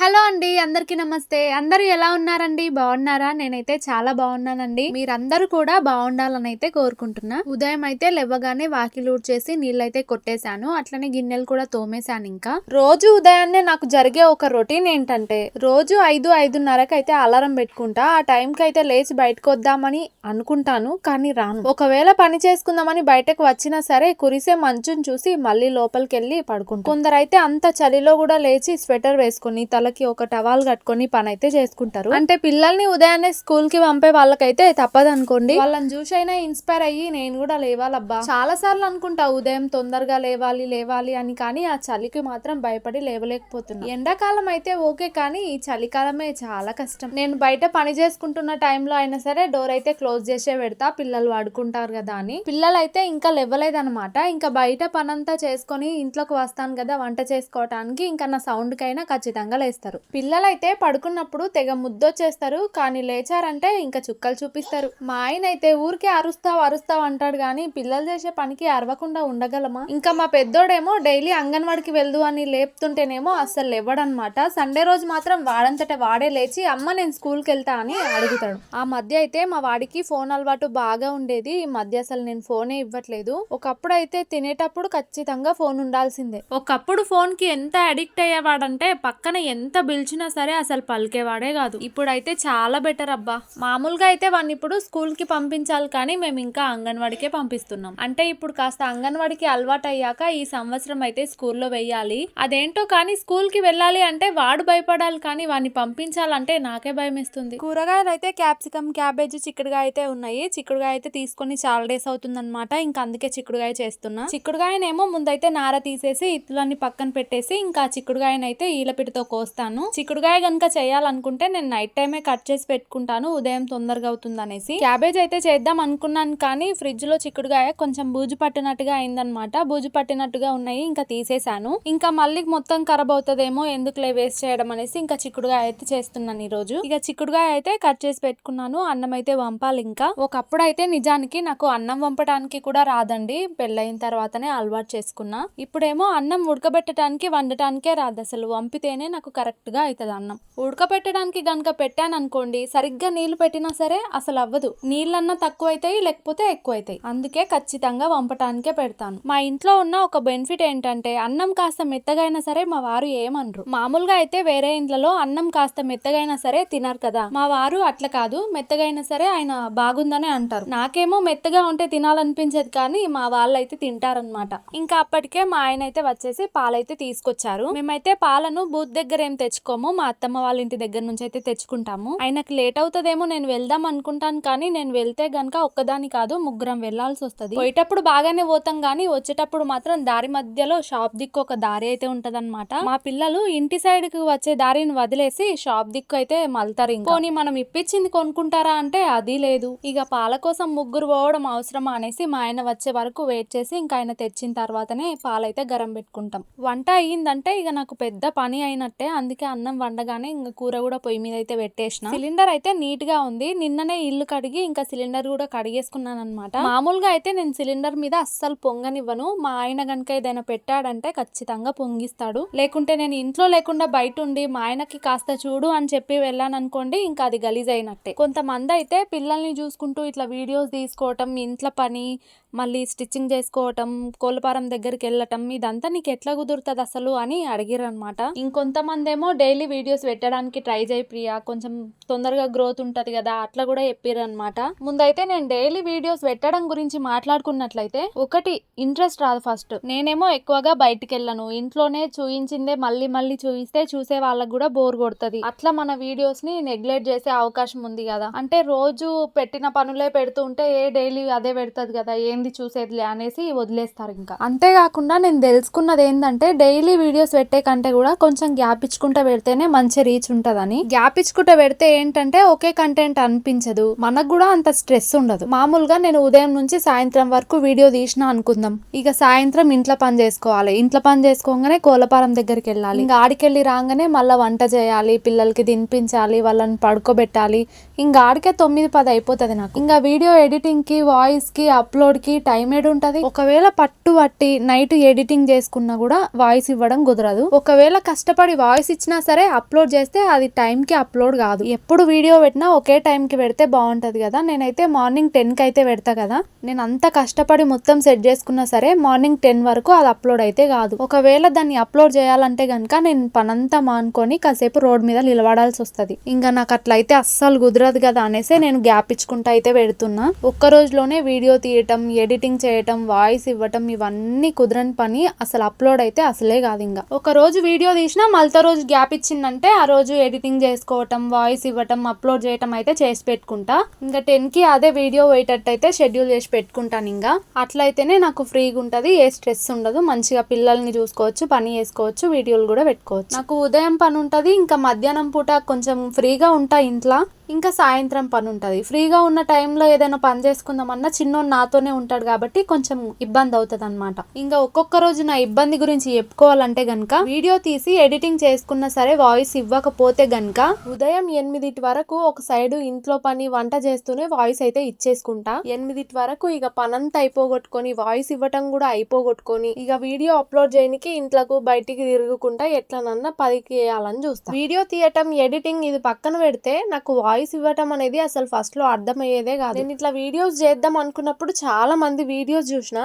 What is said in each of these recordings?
Hello అండి అందరికీ నమస్తే. అందరూ ఎలా ఉన్నారండి? బాగున్నారా? నేనైతే చాలా బాగున్నానండి. మీరందరూ కూడా బాగుండాలని అయితే కోరుకుంటున్నా. ఉదయం అయితే లేవగానే వాకిలు చేసి నీళ్ళైతే కొట్టేశాను. అట్లనే గిన్నెలు కూడా తోమేశాను ఇంకా. రోజు ఉదయాన్నే నాకు జరిగే ఒక రొటీన్ ఏంటంటే రోజు ఐదు ఐదున్నరకు అయితే అలారం పెట్టుకుంటా. ఆ టైంకి అయితే లేచి బయటకు వద్దామని అనుకుంటాను కానీ రాను. ఒకవేళ పని చేసుకుందామని బయటకు వచ్చినా సరే కురిసే మంచుని చూసి మళ్ళీ లోపలికి వెళ్ళి పడుకుంటా. కొందరైతే అంత చలిలో కూడా లేచి స్వెటర్ వేసుకుని తల వాళ్ళకి ఒక టవాల్ కట్టుకొని పని అయితే చేసుకుంటారు. అంటే పిల్లల్ని ఉదయాన్నే స్కూల్కి పంపే వాళ్ళకైతే తప్పదు అనుకోండి వాళ్ళని చూసైనా ఇన్స్పైర్ అయ్యి నేను కూడా లేవాలబ్బా. చాలా సార్లు అనుకుంటా ఉదయం తొందరగా లేవాలి లేవాలి అని కానీ ఆ చలికి మాత్రం భయపడి లేవలేకపోతున్నా. ఎండాకాలం అయితే ఓకే కానీ ఈ చలికాలమే చాలా కష్టం. నేను బయట పని చేసుకుంటున్న టైంలో అయినా సరే డోర్ అయితే క్లోజ్ చేసే పెడతా పిల్లలు పడుకుంటారు కదా అని. పిల్లలు అయితే ఇంకా లేవలేదన్నమాట. ఇంకా బయట పనంతా చేసుకొని ఇంట్లోకి వస్తాను కదా వంట చేసుకోవటానికి ఇంకా నా సౌండ్ కైనా ఖచ్చితంగా చేస్తారు. పిల్లలైతే పడుకున్నప్పుడు తెగ ముద్దొచ్చేస్తారు కానీ లేచారంటే ఇంకా చుక్కలు చూపిస్తారు. మా ఆయన అయితే ఊరికే అరుస్తావు అరుస్తావు అంటాడు కానీ పిల్లలు చేసే పనికి అరవకుండా ఉండగలమా? ఇంకా మా పెద్దోడేమో డైలీ అంగన్వాడికి వెళ్దు అని లేపుతుంటేనేమో అస్సలు లేవడనమాట. సండే రోజు మాత్రం వాడంతట వాడే లేచి అమ్మ నేను స్కూల్కి వెళ్తా అని అడుగుతాడు. ఆ మధ్య అయితే మా వాడికి ఫోన్ అలవాటు బాగా ఉండేది. ఈ మధ్య అసలు నేను ఫోనే ఇవ్వట్లేదు. ఒకప్పుడు అయితే తినేటప్పుడు ఖచ్చితంగా ఫోన్ ఉండాల్సిందే. ఒకప్పుడు ఫోన్కి ఎంత అడిక్ట్ అయ్యేవాడంటే పక్కన ఎంత ఎంత పిలిచినా సరే అసలు పలికేవాడే కాదు. ఇప్పుడైతే చాలా బెటర్ అబ్బా. మామూలుగా అయితే వాడిని ఇప్పుడు స్కూల్కి పంపించాలి కానీ మేము ఇంకా అంగన్వాడికే పంపిస్తున్నాం. అంటే ఇప్పుడు కాస్త అంగన్వాడికి అలవాటు అయ్యాక ఈ సంవత్సరం అయితే స్కూల్లో వెయ్యాలి. అదేంటో కానీ స్కూల్కి వెళ్ళాలి అంటే వాడు భయపడాలి కానీ వాడిని పంపించాలంటే నాకే భయం వేస్తుంది కూరగాయలు అయితే క్యాప్సికమ్ క్యాబేజ్ చిక్కుడుగా అయితే ఉన్నాయి. చిక్కుడుగా అయితే తీసుకొని చాలా డేస్ అవుతుందన్నమాట. ఇంకా అందుకే చిక్కుడుగాయ చేస్తున్నా. చిక్కుడుగాయనేమో ముందైతే నార తీసేసి ఇత్తులన్నీ పక్కన పెట్టేసి ఇంకా చిక్కుడుగాయనైతే ఈలపిడితో కోస్తాను చిక్కుడుగాయ గనుక చేయాలనుకుంటే నేను నైట్ టైమే కట్ చేసి పెట్టుకుంటాను. ఉదయం తొందరగా అవుతుంది అనేసి. క్యాబేజ్ అయితే చేద్దాం అనుకున్నాను కానీ ఫ్రిడ్జ్లో చిక్కుడుగాయ కొంచెం బూజు పట్టినట్టుగా అయిందనమాట బూజు పట్టినట్టుగా ఉన్నాయి ఇంకా తీసేశాను. ఇంకా మళ్ళీ మొత్తం ఖరాబ్ అవుతుందేమో ఎందుకులే వేస్ట్ చేయడం అనేసి ఇంకా చిక్కుడుగాయ అయితే చేస్తున్నాను ఈ రోజు ఇక చిక్కుడుగాయ అయితే కట్ చేసి పెట్టుకున్నాను అన్నం అయితే వంపాలి ఇంకా. ఒకప్పుడు అయితే నిజానికి నాకు అన్నం వంపడానికి కూడా రాదండి. పెళ్ళైన తర్వాతనే అలవాటు చేసుకున్నా. ఇప్పుడేమో అన్నం ఉడకబెట్టడానికి వండటానికే రాదు అసలు వంపితేనే నాకు కరెక్ట్ కరెక్ట్గా అవుతుంది అన్నం. ఉడకబెట్టడానికి గనుక పెట్టాను అనుకోండి సరిగ్గా నీళ్ళు పెట్టినా సరే అసలు అవ్వదు. నీళ్ళన్నా తక్కువ అవుతాయి లేకపోతే ఎక్కువ అవుతాయి అందుకే ఖచ్చితంగా వంపటానికే పెడతాను. మా ఇంట్లో ఉన్న ఒక బెనిఫిట్ ఏంటంటే అన్నం కాస్త మెత్తగైనా సరే మా వారు ఏమనరు. మామూలుగా అయితే వేరే ఇంట్లలో అన్నం కాస్త మెత్తగైనా సరే తినరు కదా. మా వారు అట్లా కాదు. మెత్తగైనా సరే ఆయన బాగుందనే అంటారు. నాకేమో మెత్తగా ఉంటే తినాలనిపించేది కానీ మా వాళ్ళు అయితే తింటారనమాట ఇంకా అప్పటికే మా ఆయన అయితే వచ్చేసి పాలైతే తీసుకొచ్చారు. మేమైతే పాలను బూత్ దగ్గర ఏం తెచ్చుకోము మా అత్తమ్మ వాళ్ళ ఇంటి దగ్గర నుంచి అయితే తెచ్చుకుంటాము. ఆయనకు లేట్ అవుతుందేమో నేను వెళ్దాం అనుకుంటాను కానీ నేను వెళ్తే గనక ఒక్కదాని కాదు ముగ్గురం వెళ్ళాల్సి వస్తుంది. పోయేటప్పుడు బాగానే పోతాం కానీ వచ్చేటప్పుడు మాత్రం దారి మధ్యలో షాప్ దిక్కు ఒక దారి అయితే ఉంటదన్నమాట. మా పిల్లలు ఇంటి సైడ్కి వచ్చే దారిని వదిలేసి షాప్ దిక్కు అయితే మళ్తారు పోనీ మనం ఇప్పించింది కొనుక్కుంటారా అంటే అది లేదు. ఇక పాల కోసం ముగ్గురు పోవడం అవసరమా అనేసి మా ఆయన వచ్చే వరకు వెయిట్ చేసి ఇంకా ఆయన తెచ్చిన తర్వాతనే పాలైతే గరం పెట్టుకుంటాం. వంట అయ్యిందంటే ఇక నాకు పెద్ద పని అయినట్టే అందుకే అన్నం వండగానే ఇంకా కూర కూడా పొయ్యి మీద అయితే పెట్టేసిన. సిలిండర్ అయితే నీట్గా ఉంది. నిన్ననే ఇల్లు కడిగి ఇంకా సిలిండర్ కూడా కడిగేసుకున్నాను అనమాట మామూలుగా అయితే నేను సిలిండర్ మీద అస్సలు పొంగనివ్వను. మా ఆయన గనక ఏదైనా పెట్టాడంటే ఖచ్చితంగా పొంగిస్తాడు. లేకుంటే నేను ఇంట్లో లేకుండా బయట ఉండి మా ఆయనకి కాస్త చూడు అని చెప్పి వెళ్ళాను అనుకోండి ఇంకా అది గలీజ్ అయినట్టే కొంతమంది అయితే పిల్లల్ని చూసుకుంటూ ఇట్లా వీడియోస్ తీసుకోవటం ఇంట్లో పని మళ్ళీ స్టిచ్చింగ్ చేసుకోవటం కోలపారం దగ్గరికి వెళ్ళటం ఇదంతా నీకు ఎట్లా కుదురుతుంది అసలు అని అడిగిరనమాట ఇంకొంతమంది ఏమో డైలీ వీడియోస్ పెట్టడానికి ట్రై చేయి ప్రియా. కొంచెం తొందరగా గ్రోత్ ఉంటది కదా అట్లా కూడా చెప్పారు అనమాట ముందైతే నేను డైలీ వీడియోస్ పెట్టడం గురించి మాట్లాడుకున్నట్లయితే ఒకటి ఇంట్రెస్ట్ రాదు ఫస్ట్. నేనేమో ఎక్కువగా బయటికి వెళ్ళను ఇంట్లోనే చూయించిందే మళ్ళీ మళ్ళీ చూయిస్తే చూసే వాళ్ళకి కూడా బోర్ కొడుతుంది. అట్లా మన వీడియోస్ని నెగ్లెక్ట్ చేసే అవకాశం ఉంది కదా. అంటే రోజు పెట్టిన పనులే పెడుతూ ఉంటే ఏ డైలీ అదే పెడుతుంది కదా ఏంది చూసేదిలే అనేసి వదిలేస్తారు ఇంకా. అంతేకాకుండా నేను తెలుసుకున్నది ఏంటంటే డైలీ వీడియోస్ పెట్టే కంటే కూడా కొంచెం గ్యాప్ ఇచ్చుకుంటూ పెడితేనే మంచి రీచ్ ఉంటుందని. గ్యాప్ ఇచ్చుకుంటూ పెడితే ఏంటంటే ఒకే కంటెంట్ అనిపించదు. మనకు కూడా అంత స్ట్రెస్ ఉండదు. మామూలుగా నేను ఉదయం నుంచి సాయంత్రం వరకు వీడియో తీసిన అనుకుందాం. ఇక సాయంత్రం ఇంట్లో పని చేసుకోవాలి. ఇంట్లో పని చేసుకోగానే కోలపారం దగ్గరికి వెళ్ళాలి. ఇంకా ఆడికెళ్ళి రాగానే మళ్ళీ వంట చేయాలి. పిల్లలకి తినిపించాలి. వాళ్ళని పడుకోబెట్టాలి. ఇంకా ఆడికే తొమ్మిది పది అయిపోతుంది నాకు. ఇంకా వీడియో ఎడిటింగ్కి వాయిస్కి అప్లోడ్కి టైం ఏడు ఉంటది ఒకవేళ పట్టు పట్టి నైట్ ఎడిటింగ్ చేసుకున్నా కూడా వాయిస్ ఇవ్వడం కుదరదు. ఒకవేళ కష్టపడి వాయిస్ ఇచ్చినా సరే అప్లోడ్ చేస్తే అది టైంకి అప్లోడ్ కాదు. ఎప్పుడు వీడియో పెట్టినా ఒకే టైంకి పెడితే బాగుంటది కదా. నేనైతే మార్నింగ్ టెన్కి అయితే పెడతా కదా. నేను అంత కష్టపడి మొత్తం సెట్ చేసుకున్నా సరే మార్నింగ్ టెన్ వరకు అది అప్లోడ్ అయితే కాదు. ఒకవేళ దాన్ని అప్లోడ్ చేయాలంటే కనుక నేను పనంతా మానుకొని కాసేపు రోడ్ మీద నిలబడాల్సి వస్తుంది ఇంకా నాకు అట్లయితే అస్సలు కుదరదు. కదా అనేసి నేను గ్యాప్ ఇచ్చుకుంటా అయితే పెడుతున్నా. ఒక్క రోజులోనే వీడియో తీయటం ఎడిటింగ్ చేయటం వాయిస్ ఇవ్వటం ఇవన్నీ కుదరని పని అసలు అప్లోడ్ అయితే అసలే కాదు ఇంకా. ఒక రోజు వీడియో తీసినా మళ్ళీ రోజు గ్యాప్ ఇచ్చిందంటే ఆ రోజు ఎడిటింగ్ చేసుకోవటం వాయిస్ ఇవ్వటం అప్లోడ్ చేయటం అయితే చేసి పెట్టుకుంటా. ఇంకా టెన్కి అదే వీడియో పోయేటట్టు అయితే షెడ్యూల్ చేసి పెట్టుకుంటాను ఇంకా. అట్లయితేనే నాకు ఫ్రీగా ఉంటుంది ఏ స్ట్రెస్ ఉండదు. మంచిగా పిల్లల్ని చూసుకోవచ్చు పని చేసుకోవచ్చు వీడియోలు కూడా పెట్టుకోవచ్చు. నాకు ఉదయం పని ఉంటుంది ఇంకా మధ్యాహ్నం పూట కొంచెం ఫ్రీగా ఉంటా ఇంట్లో. ఇంకా సాయంత్రం పని ఉంటుంది ఫ్రీగా ఉన్న టైంలో ఏదైనా పని చేసుకుందామన్నా చిన్నోడు నాతోనే ఉంటాడు కాబట్టి కొంచెం ఇబ్బంది అవుతుంది అనమాట ఇంకా ఒక్కొక్క రోజు నా ఇబ్బంది గురించి చెప్పుకోవాలంటే గనక వీడియో తీసి ఎడిటింగ్ చేసుకున్నా సరే వాయిస్ ఇవ్వకపోతే గనక ఉదయం ఎనిమిదిటి వరకు ఒక సైడ్ ఇంట్లో పని వంట చేస్తూనే వాయిస్ అయితే ఇచ్చేసుకుంటా. ఎనిమిదిటి వరకు ఇక పనంతా అయిపోగొట్టుకొని వాయిస్ ఇవ్వటం కూడా అయిపోగొట్టుకొని ఇక వీడియో అప్లోడ్ చేయడానికి ఇంట్లోకు బయటికి తిరుగుకుంటా ఎట్లనన్నా పదికి వేయాలని చూస్తా. వీడియో తీయటం ఎడిటింగ్ ఇది పక్కన పెడితే నాకు వాయిస్ ఇవ్వటం అనేది అసలు ఫస్ట్లో అర్థమయ్యేదే కాదు. నేను ఇట్లా వీడియోస్ చేద్దాం అనుకున్నప్పుడు చాలా మంది వీడియోస్ చూసిన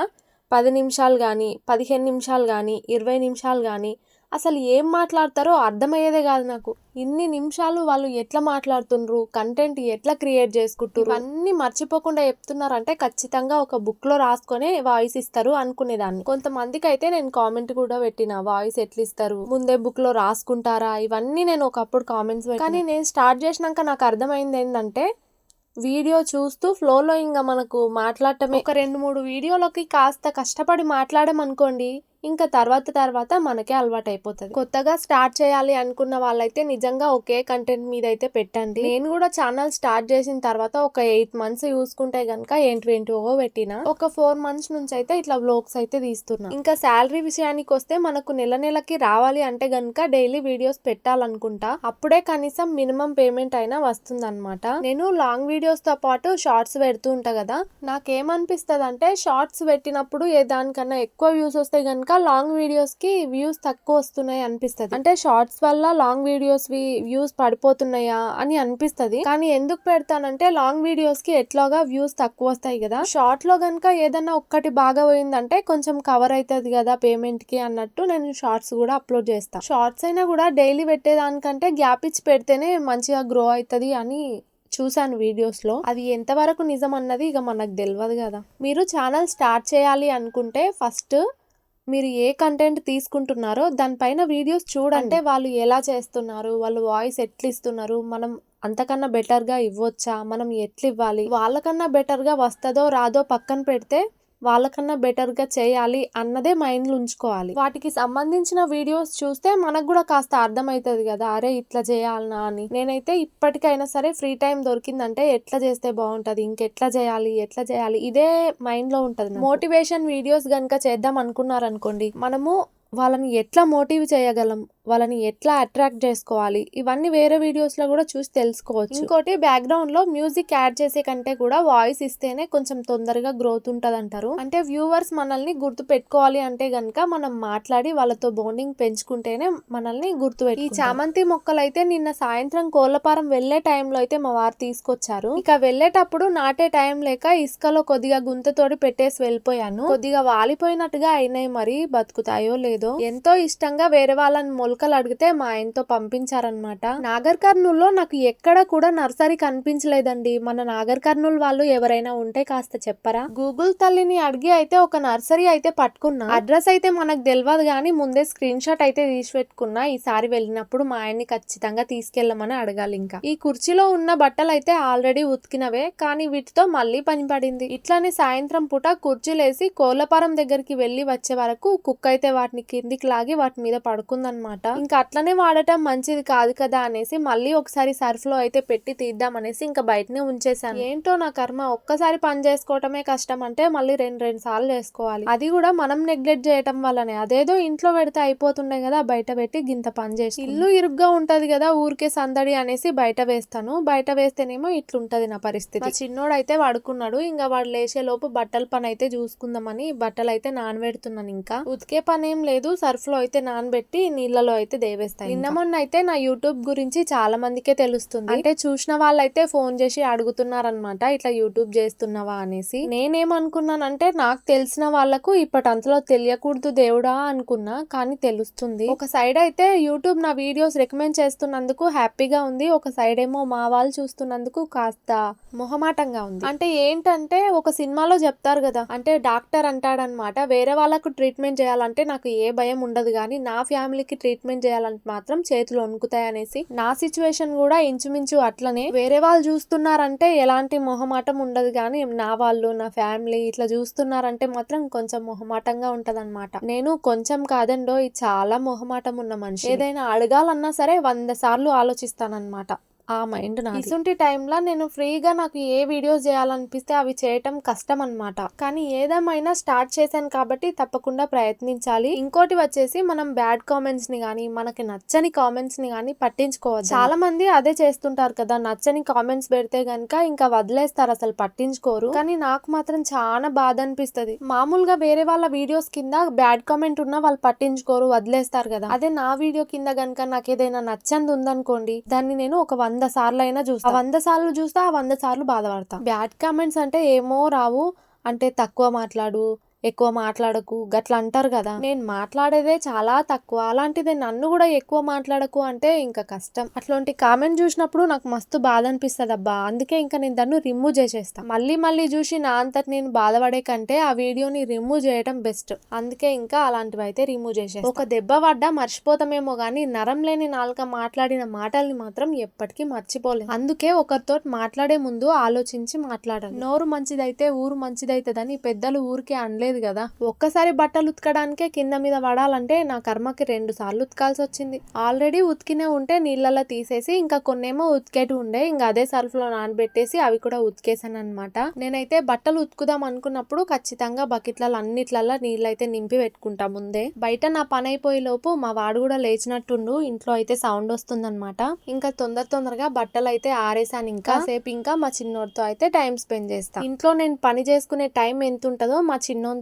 పది నిమిషాలు కానీ పదిహేను నిమిషాలు కానీ ఇరవై నిమిషాలు కానీ అసలు ఏం మాట్లాడతారో అర్థమయ్యేదే కాదు నాకు. ఇన్ని నిమిషాలు వాళ్ళు ఎట్లా మాట్లాడుతుండ్రు కంటెంట్ ఎట్లా క్రియేట్ చేసుకుంటారు అన్నీ మర్చిపోకుండా చెప్తున్నారంటే ఖచ్చితంగా ఒక బుక్లో రాసుకొని వాయిస్ ఇస్తారు అనుకునేదాన్ని. కొంతమందికి అయితే నేను కామెంట్ కూడా పెట్టిన వాయిస్ ఎట్లా ఇస్తారు ముందే బుక్లో రాసుకుంటారా? ఇవన్నీ నేను ఒకప్పుడు కామెంట్స్ కానీ నేను స్టార్ట్ చేసినాక నాకు అర్థమైంది ఏంటంటే వీడియో చూస్తూ ఫ్లోలో ఇంకా మనకు మాట్లాడటమే. ఒక రెండు మూడు వీడియోలకి కాస్త కష్టపడి మాట్లాడమనుకోండి ఇంకా తర్వాత తర్వాత మనకే అలవాటు అయిపోతుంది కొత్తగా స్టార్ట్ చేయాలి అనుకున్న వాళ్ళైతే నిజంగా ఒకే కంటెంట్ మీద అయితే పెట్టండి. నేను కూడా ఛానల్ స్టార్ట్ చేసిన తర్వాత ఒక ఎయిట్ మంత్స్ చూసుకుంటే గనక ఓ పెట్టిన ఒక ఫోర్ మంత్స్ నుంచి అయితే ఇట్లా వ్లోగ్స్ అయితే తీస్తున్నా. ఇంకా శాలరీ విషయానికి వస్తే మనకు నెల నెలకి రావాలి అంటే గనక డైలీ వీడియోస్ పెట్టాలనుకుంటా అప్పుడే కనీసం మినిమం పేమెంట్ అయినా వస్తుంది నేను లాంగ్ వీడియోస్తో పాటు షార్ట్స్ పెడుతూ ఉంటా కదా నాకేమనిపిస్తుంది అంటే షార్ట్స్ పెట్టినప్పుడు ఏ దానికన్నా ఎక్కువ వ్యూస్ వస్తే గనక లాంగ్ వీడియోస్కి వ్యూస్ తక్కువ వస్తున్నాయి అనిపిస్తుంది. అంటే షార్ట్స్ వల్ల లాంగ్ వీడియోస్వి వ్యూస్ పడిపోతున్నాయా అని అనిపిస్తుంది. కానీ ఎందుకు పెడతానంటే లాంగ్ వీడియోస్కి ఎట్లాగా వ్యూస్ తక్కువ వస్తాయి కదా. షార్ట్లో గనక ఏదన్నా ఒక్కటి బాగా పోయిందంటే కొంచెం కవర్ అవుతుంది కదా పేమెంట్కి అన్నట్టు నేను షార్ట్స్ కూడా అప్లోడ్ చేస్తాను షార్ట్స్ అయినా కూడా డైలీ పెట్టేదానికంటే గ్యాప్ ఇచ్చి పెడితేనే మంచిగా గ్రో అవుతుంది అని చూశాను వీడియోస్లో. అది ఎంతవరకు నిజం అన్నది ఇక మనకు తెలియదు కదా. మీరు ఛానల్ స్టార్ట్ చేయాలి అనుకుంటే ఫస్ట్ మీరు ఏ కంటెంట్ తీసుకుంటున్నారో దానిపైన వీడియోస్ చూడంటే వాళ్ళు ఎలా చేస్తున్నారు? వాళ్ళు వాయిస్ ఎట్లా ఇస్తున్నారు మనం అంతకన్నా బెటర్గా ఇవ్వచ్చా? మనం ఎట్లా ఇవ్వాలి వాళ్ళకన్నా బెటర్గా వస్తుందో రాదో పక్కన పెడితే వాళ్ళకన్నా బెటర్గా చేయాలి అన్నదే మైండ్లో ఉంచుకోవాలి వాటికి సంబంధించిన వీడియోస్ చూస్తే మనకు కూడా కాస్త అర్థమవుతుంది కదా అరే ఇట్లా చేయాలనా అని. నేనైతే ఇప్పటికైనా సరే ఫ్రీ టైం దొరికిందంటే ఎట్లా చేస్తే బాగుంటుంది ఇంకెట్లా చేయాలి ఎట్లా చేయాలి ఇదే మైండ్లో ఉంటుంది మోటివేషన్ వీడియోస్ కనుక చేద్దాం అనుకున్నారనుకోండి మనము వాళ్ళని ఎట్లా మోటివ్ చేయగలం? వాళ్ళని ఎట్లా అట్రాక్ట్ చేసుకోవాలి? ఇవన్నీ వేరే వీడియోస్లో కూడా చూసి తెలుసుకోవచ్చు. ఇంకోటి బ్యాక్గ్రౌండ్లో మ్యూజిక్ యాడ్ చేసే కంటే కూడా వాయిస్ ఇస్తేనే కొంచెం తొందరగా గ్రోత్ ఉంటుంది అంటారు అంటే వ్యూవర్స్ మనల్ని గుర్తు పెట్టుకోవాలి అంటే గనక మనం మాట్లాడి వాళ్ళతో బాండింగ్ పెంచుకుంటేనే మనల్ని గుర్తు ఈ చామంతి మొక్కలు అయితే నిన్న సాయంత్రం కోళ్ళపారం వెళ్ళే టైంలో అయితే మా వారు తీసుకొచ్చారు. ఇక వెళ్ళేటప్పుడు నాటే టైం లేక ఇసుకలో కొద్దిగా గుంతతోటి పెట్టేసి వెళ్ళిపోయాను. కొద్దిగా వాలిపోయినట్టుగా అయినాయి మరి బతుకుతాయో లేదో. ఎంతో ఇష్టంగా వేరే వాళ్ళని మొలకలు అడిగితే మా ఆయనతో పంపించారనమాట నాగర్ కర్నూల్లో నాకు ఎక్కడ కూడా నర్సరీ కనిపించలేదండి. మన నాగర్ కర్నూల్ వాళ్ళు ఎవరైనా ఉంటే కాస్త చెప్పరా? గూగుల్ తల్లిని అడిగి అయితే ఒక నర్సరీ అయితే పట్టుకున్నా. అడ్రస్ అయితే మనకు తెలియదు కానీ ముందే స్క్రీన్ షాట్ అయితే తీసి పెట్టుకున్నా ఈసారి వెళ్ళినప్పుడు మా ఆయన్ని ఖచ్చితంగా తీసుకెళ్ళమని అడగాలి ఇంకా. ఈ కుర్చీలో ఉన్న బట్టలు అయితే ఆల్రెడీ ఉతికినవే కానీ వీటితో మళ్ళీ పని పడింది. ఇట్లానే సాయంత్రం పూట కుర్చీలేసి కోళ్ళపారం దగ్గరికి వెళ్ళి వచ్చే వరకు కుక్క అయితే వాటిని కిందికి లాగి వాటి మీద పడుకుందనమాట ఇంకా అట్లనే వాడటం మంచిది కాదు కదా అనేసి మళ్ళీ ఒకసారి సర్ఫ్లో అయితే పెట్టి తీద్దాం అనేసి ఇంకా బయటనే ఉంచేసాను ఏంటో నా కర్మ. ఒక్కసారి పని చేసుకోవటమే కష్టం అంటే మళ్ళీ రెండు రెండు సార్లు చేసుకోవాలి. అది కూడా మనం నెగ్లెక్ట్ చేయటం వల్లనే. అదేదో ఇంట్లో పెడితే అయిపోతుండే కదా బయట పెట్టి గింత పని చేసి ఇల్లు ఇరుగ్గా ఉంటది కదా ఊరికే సందడి అనేసి బయట వేస్తాను. బయట వేస్తేనేమో ఇట్లుంటది నా పరిస్థితి. చిన్నోడు అయితే పడుకున్నాడు. ఇంకా వాడు లేచే లోపు బట్టల పని అయితే చూసుకుందామని బట్టలు అయితే నానబెడుతున్నాను ఇంకా. ఉతికే పని ఏం లేదు. సర్ఫ్లో అయితే నానబెట్టి నీళ్ళలో కడుపులో అయితే దేవేస్తాయి నిన్న మొన్న అయితే నా యూట్యూబ్ గురించి చాలా మందికే తెలుస్తుంది. అంటే చూసిన వాళ్ళైతే ఫోన్ చేసి అడుగుతున్నారనమాట ఇట్లా యూట్యూబ్ చేస్తున్నావా? అనేసి. నేనేమనుకున్నానంటే నాకు తెలిసిన వాళ్ళకు ఇప్పటంతలో తెలియకూడదు దేవుడా అనుకున్నా కానీ తెలుస్తుంది. ఒక సైడ్ అయితే యూట్యూబ్ నా వీడియోస్ రికమెండ్ చేస్తున్నందుకు హ్యాపీగా ఉంది. ఒక సైడ్ ఏమో మా వాళ్ళు చూస్తున్నందుకు కాస్త మొహమాటంగా ఉంది. అంటే ఏంటంటే ఒక సినిమాలో చెప్తారు కదా అంటే డాక్టర్ అంటాడనమాట వేరే వాళ్ళకు ట్రీట్మెంట్ చేయాలంటే నాకు ఏ భయం ఉండదు కానీ నా ఫ్యామిలీకి ట్రీట్మెంట్ చేయాలంటే మాత్రం చేతులు వణుకుతాయనేసి నా సిచ్యువేషన్ కూడా ఇంచుమించు అట్లనే. వేరే వాళ్ళు చూస్తున్నారంటే ఎలాంటి మొహమాటం ఉండదు కానీ నా వాళ్ళు నా ఫ్యామిలీ ఇట్లా చూస్తున్నారంటే మాత్రం కొంచెం మొహమాటంగా ఉంటదన్నమాట. నేను కొంచెం కాదండో ఇది చాలా మొహమాటం ఉన్న మనిషి ఏదైనా అడగాలన్నా సరే వంద సార్లు ఆలోచిస్తానన్నమాట. ఆ మైండ్ నా ఇసుంటి టైంలో నేను ఫ్రీగా నాకు ఏ వీడియోస్ చేయాలనిపిస్తే అవి చేయటం కష్టం అన్నమాట కానీ ఏదేమైనా స్టార్ట్ చేశాను కాబట్టి తప్పకుండా ప్రయత్నించాలి. ఇంకోటి వచ్చేసి మనం బ్యాడ్ కామెంట్స్ని కానీ మనకి నచ్చని కామెంట్స్ని కానీ పట్టించుకోవచ్చు చాలా మంది అదే చేస్తుంటారు కదా నచ్చని కామెంట్స్ పెడితే గనక ఇంకా వదిలేస్తారు అసలు పట్టించుకోరు. కానీ నాకు మాత్రం చాలా బాధ అనిపిస్తుంది. మామూలుగా వేరే వాళ్ళ వీడియోస్ కింద బ్యాడ్ కామెంట్ ఉన్నా వాళ్ళు పట్టించుకోరు వదిలేస్తారు కదా. అదే నా వీడియో కింద గనుక నాకు ఏదైనా నచ్చంది ఉందనుకోండి దాన్ని నేను ఒక వన్ వంద సార్లు అయినా చూస్తా వంద సార్లు చూస్తా ఆ వంద సార్లు బాధపడతా. బ్యాడ్ కామెంట్స్ అంటే ఏమో రావు. అంటే తక్కువ మాట్లాడు. ఎక్కువ మాట్లాడకు. గట్లా అంటారు కదా. నేను మాట్లాడేదే చాలా తక్కువ. అలాంటిదే నన్ను కూడా ఎక్కువ మాట్లాడకు అంటే ఇంకా కష్టం. అట్లాంటి కామెంట్ చూసినప్పుడు నాకు మస్తు బాధ అనిపిస్తుంది అబ్బా అందుకే ఇంకా నేను దాన్ని రిమూవ్ చేసేస్తాను మళ్ళీ మళ్ళీ చూసి నా అంతటి నేను బాధపడే కంటే ఆ వీడియోని రిమూవ్ చేయడం బెస్ట్. అందుకే ఇంకా అలాంటివి అయితే రిమూవ్ చేసేస్తా. ఒక దెబ్బ పడ్డా మర్చిపోతామేమో కానీ నరం లేని నాలుక మాట్లాడిన మాటల్ని మాత్రం ఎప్పటికీ మర్చిపోలేదు అందుకే ఒకరితో మాట్లాడే ముందు ఆలోచించి మాట్లాడాలి. నోరు మంచిదైతే ఊరు మంచిదైతదని పెద్దలు ఊరికే అనలేదు. కదా. ఒక్కసారి బట్టలు ఉతకడానికే కింద మీద పడాలంటే నా కర్మకి రెండు సార్లు ఉతకాల్సి వచ్చింది. ఆల్రెడీ ఉతికినే ఉంటే నీళ్ళలో తీసేసి ఇంకా కొన్నేమో ఉతికేటి ఉండే ఇంకా అదే సర్ఫ్లో నానబెట్టేసి అవి కూడా ఉతికేసాను అనమాట నేనైతే బట్టలు ఉతుకుదాం అనుకున్నప్పుడు ఖచ్చితంగా బకెట్లలో అన్నిట్లలో నీళ్ళు అయితే నింపి పెట్టుకుంటా ముందే. బయట నా పని అయిపోయే లోపు మా వాడు కూడా లేచినట్టుండు ఇంట్లో అయితే సౌండ్ వస్తుందన్నమాట. ఇంకా తొందర తొందరగా బట్టలు అయితే ఆరేసాను. ఇంకా సేపు ఇంకా మా చిన్నోడితో అయితే టైం స్పెండ్ చేస్తాను ఇంట్లో నేను పని చేసుకునే టైం ఎంత ఉంటుందో మా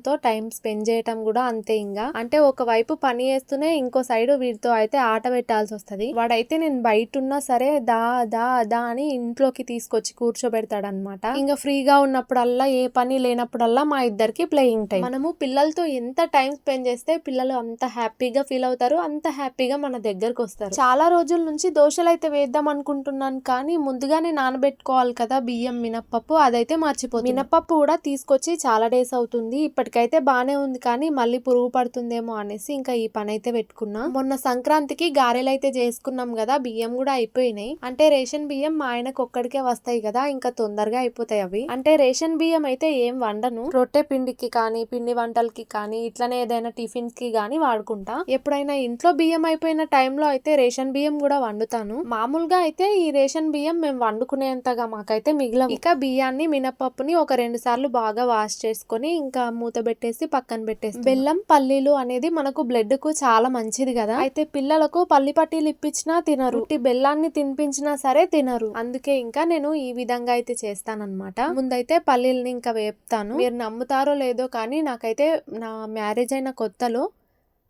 చిన్నోనితో టైం స్పెండ్ చేయటం కూడా అంతే ఇంకా. అంటే ఒక వైపు పని చేస్తూనే ఇంకో సైడ్ వీడితో అయితే ఆట పెట్టాల్సి వస్తుంది వాడైతే నేను బయట ఉన్నా సరే దా దా దా అని ఇంట్లోకి తీసుకొచ్చి కూర్చోబెడతాడు అనమాట ఇంకా ఫ్రీగా ఉన్నప్పుడల్లా ఏ పని లేనప్పుడల్లా మా ఇద్దరికి ప్లేయింగ్ టైం. మనము పిల్లలతో ఎంత టైం స్పెండ్ చేస్తే పిల్లలు అంత హ్యాపీగా ఫీల్ అవుతారు అంత హ్యాపీగా మన దగ్గరకు వస్తారు చాలా రోజుల నుంచి దోశలు అయితే వేద్దాం అనుకుంటున్నాను కానీ ముందుగానే నానబెట్టుకోవాలి కదా బియ్యం మినప్పప్పు అదైతే మర్చిపోతుంది మినప్పప్పు కూడా తీసుకొచ్చి చాలా డేస్ అవుతుంది. ఇప్పటికైతే బాగానే ఉంది కానీ మళ్ళీ పురుగు పడుతుందేమో అనేసి ఇంకా ఈ పని అయితే పెట్టుకున్నా. మొన్న సంక్రాంతికి గారెలు అయితే చేసుకున్నాం కదా బియ్యం కూడా అయిపోయినాయి. అంటే రేషన్ బియ్యం మా ఆయనకు ఒక్కడికే వస్తాయి కదా ఇంకా తొందరగా అయిపోతాయి అవి. అంటే రేషన్ బియ్యం అయితే ఏం వండను. రొట్టె పిండికి కానీ పిండి వంటలకి కానీ ఇట్లనే ఏదైనా టిఫిన్స్కి కానీ వాడుకుంటా. ఎప్పుడైనా ఇంట్లో బియ్యం అయిపోయిన టైంలో అయితే రేషన్ బియ్యం కూడా వండుతాను. మామూలుగా అయితే ఈ రేషన్ బియ్యం మేము వండుకునేంతగా మాకైతే మిగిలవు. ఇక బియ్యాన్ని మినపప్పుని ఒక రెండు సార్లు బాగా వాష్ చేసుకొని ఇంకా మూత పెట్టేసి పక్కన పెట్టేసి బెల్లం పల్లీలు అనేది మనకు బ్లడ్కు చాలా మంచిది కదా. అయితే పిల్లలకు పల్లి పట్టీలు ఇప్పించినా తినరు. ఉట్టి బెల్లాన్ని తినిపించినా సరే తినరు. అందుకే ఇంకా నేను ఈ విధంగా అయితే చేస్తానన్నమాట. ముందైతే పల్లీలని ఇంకా వేపుతాను. మీరు నమ్ముతారో లేదో కానీ నాకైతే నా మ్యారేజ్ అయిన కొత్తలో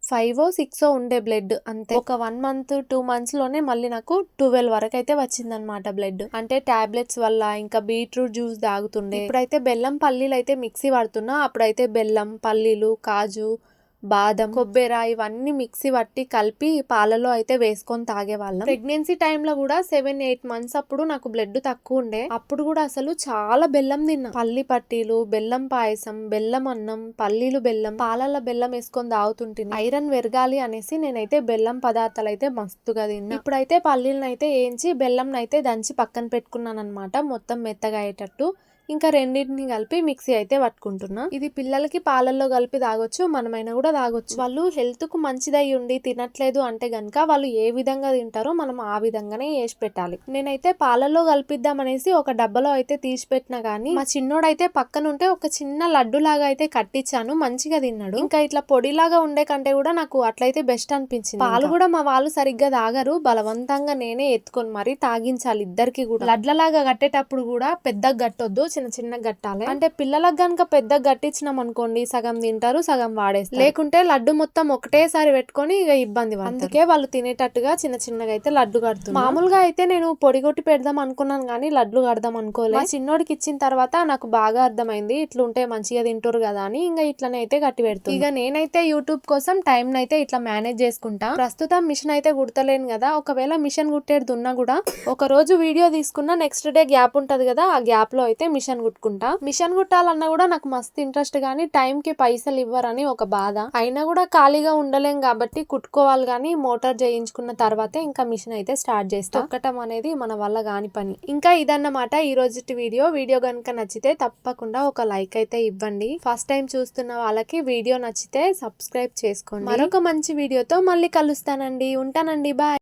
ఫైవ్ సిక్స్ ఉండే బ్లడ్. అంతే. ఒక వన్ మంత్ టూ మంత్స్లోనే మళ్ళీ నాకు ట్వెల్వ్ వరకు అయితే వచ్చిందనమాట బ్లడ్. అంటే టాబ్లెట్స్ వల్ల ఇంకా బీట్రూట్ జ్యూస్ తాగుతుండే. ఇప్పుడైతే బెల్లం పల్లీలు అయితే మిక్సీ పడుతున్నా అప్పుడైతే బెల్లం పల్లీలు కాజు బాదం కొబ్బెర ఇవన్నీ మిక్సీ పట్టి కలిపి పాలలో అయితే వేసుకొని తాగేవాళ్ళం. ప్రెగ్నెన్సీ టైంలో కూడా సెవెన్ ఎయిట్ మంత్స్ అప్పుడు నాకు బ్లడ్ తక్కువ ఉండే. అప్పుడు కూడా అసలు చాలా బెల్లం తిన్నా. పల్లి పట్టీలు బెల్లం పాయసం బెల్లం అన్నం పల్లీలు బెల్లం పాలల్లో బెల్లం వేసుకొని తాగుతుంటుంది ఐరన్ పెరగాలి అనేసి నేనైతే బెల్లం పదార్థాలు అయితే మస్తుగా తిన్నా. ఇప్పుడైతే పల్లీలను అయితే వేయించి బెల్లం అయితే దంచి పక్కన పెట్టుకున్నాను అనమాట మొత్తం మెత్తగా అయ్యేటట్టు. ఇంకా రెండింటిని కలిపి మిక్సీ అయితే పట్టుకుంటున్నా. ఇది పిల్లలకి పాలల్లో కలిపి తాగొచ్చు మనమైనా కూడా తాగొచ్చు. వాళ్ళు హెల్త్కు మంచిదై ఉండి తినట్లేదు అంటే గనుక వాళ్ళు ఏ విధంగా తింటారో మనం ఆ విధంగానే వేసి పెట్టాలి. నేనైతే పాలల్లో కలిపిద్దాం అనేసి ఒక డబ్బాలో అయితే తీసి పెట్టినా గానీ మా చిన్నోడైతే పక్కన ఉంటే ఒక చిన్న లడ్డు లాగా అయితే కట్టించాను మంచిగా తిన్నాడు. ఇంకా ఇట్లా పొడిలాగా ఉండే కంటే కూడా నాకు అట్లయితే బెస్ట్ అనిపించింది. పాలు కూడా మా వాళ్ళు సరిగ్గా తాగరు బలవంతంగా నేనే ఎత్తుకొని మరి తాగించాలి ఇద్దరికి కూడా. లడ్లలాగా కట్టేటప్పుడు కూడా పెద్దగా కట్టొద్దు చిన్న చిన్న గట్టాలి. అంటే పిల్లలకు గనుక పెద్ద గట్టించినాం అనుకోండి సగం తింటారు సగం వాడేస్తారు. లేకుంటే లడ్డు మొత్తం ఒకటేసారి పెట్టుకొని ఇక ఇబ్బంది. అందుకే వాళ్ళు తినేటట్టుగా చిన్న చిన్నగా అయితే లడ్డు కడుతుంది మామూలుగా అయితే నేను పొడిగొట్టి పెడదాం అనుకున్నాను కానీ లడ్లు కడదాం అనుకోలేదు మా చిన్నోడికి ఇచ్చిన తర్వాత నాకు బాగా అర్థమైంది ఇట్లుంటే మంచిగా తింటారు కదా అని ఇంకా ఇట్లనే అయితే గట్టి పెడుతుంది. ఇక నేనైతే యూట్యూబ్ కోసం టైం అయితే ఇట్లా మేనేజ్ చేసుకుంటా. ప్రస్తుతం మిషన్ అయితే కుడతలేను కదా ఒకవేళ మిషన్ కుట్టేది ఉన్నా కూడా ఒక రోజు వీడియో తీసుకున్నా నెక్స్ట్ డే గ్యాప్ ఉంటది కదా ఆ గ్యాప్లో అయితే మిషన్ కుట్టుకుంటా. మిషన్ కుట్టాలన్నా కూడా నాకు మస్తు ఇంట్రెస్ట్ గానీ టైం కి పైసలు ఇవ్వరని ఒక బాధ. అయినా కూడా ఖాళీగా ఉండలేం కాబట్టి కుట్టుకోవాలి కానీ మోటార్ చేయించుకున్న తర్వాతే ఇంకా మిషన్ అయితే స్టార్ట్ చేస్తా. తొక్కటం అనేది మన వల్ల కాని పని. ఇంకా ఇదన్నమాట ఈ రోజు వీడియో. వీడియో కనుక నచ్చితే తప్పకుండా ఒక లైక్ అయితే ఇవ్వండి. ఫస్ట్ టైం చూస్తున్న వాళ్ళకి వీడియో నచ్చితే సబ్స్క్రైబ్ చేసుకోండి. మరొక మంచి వీడియోతో మళ్ళీ కలుస్తానండి. ఉంటానండి. బాయ్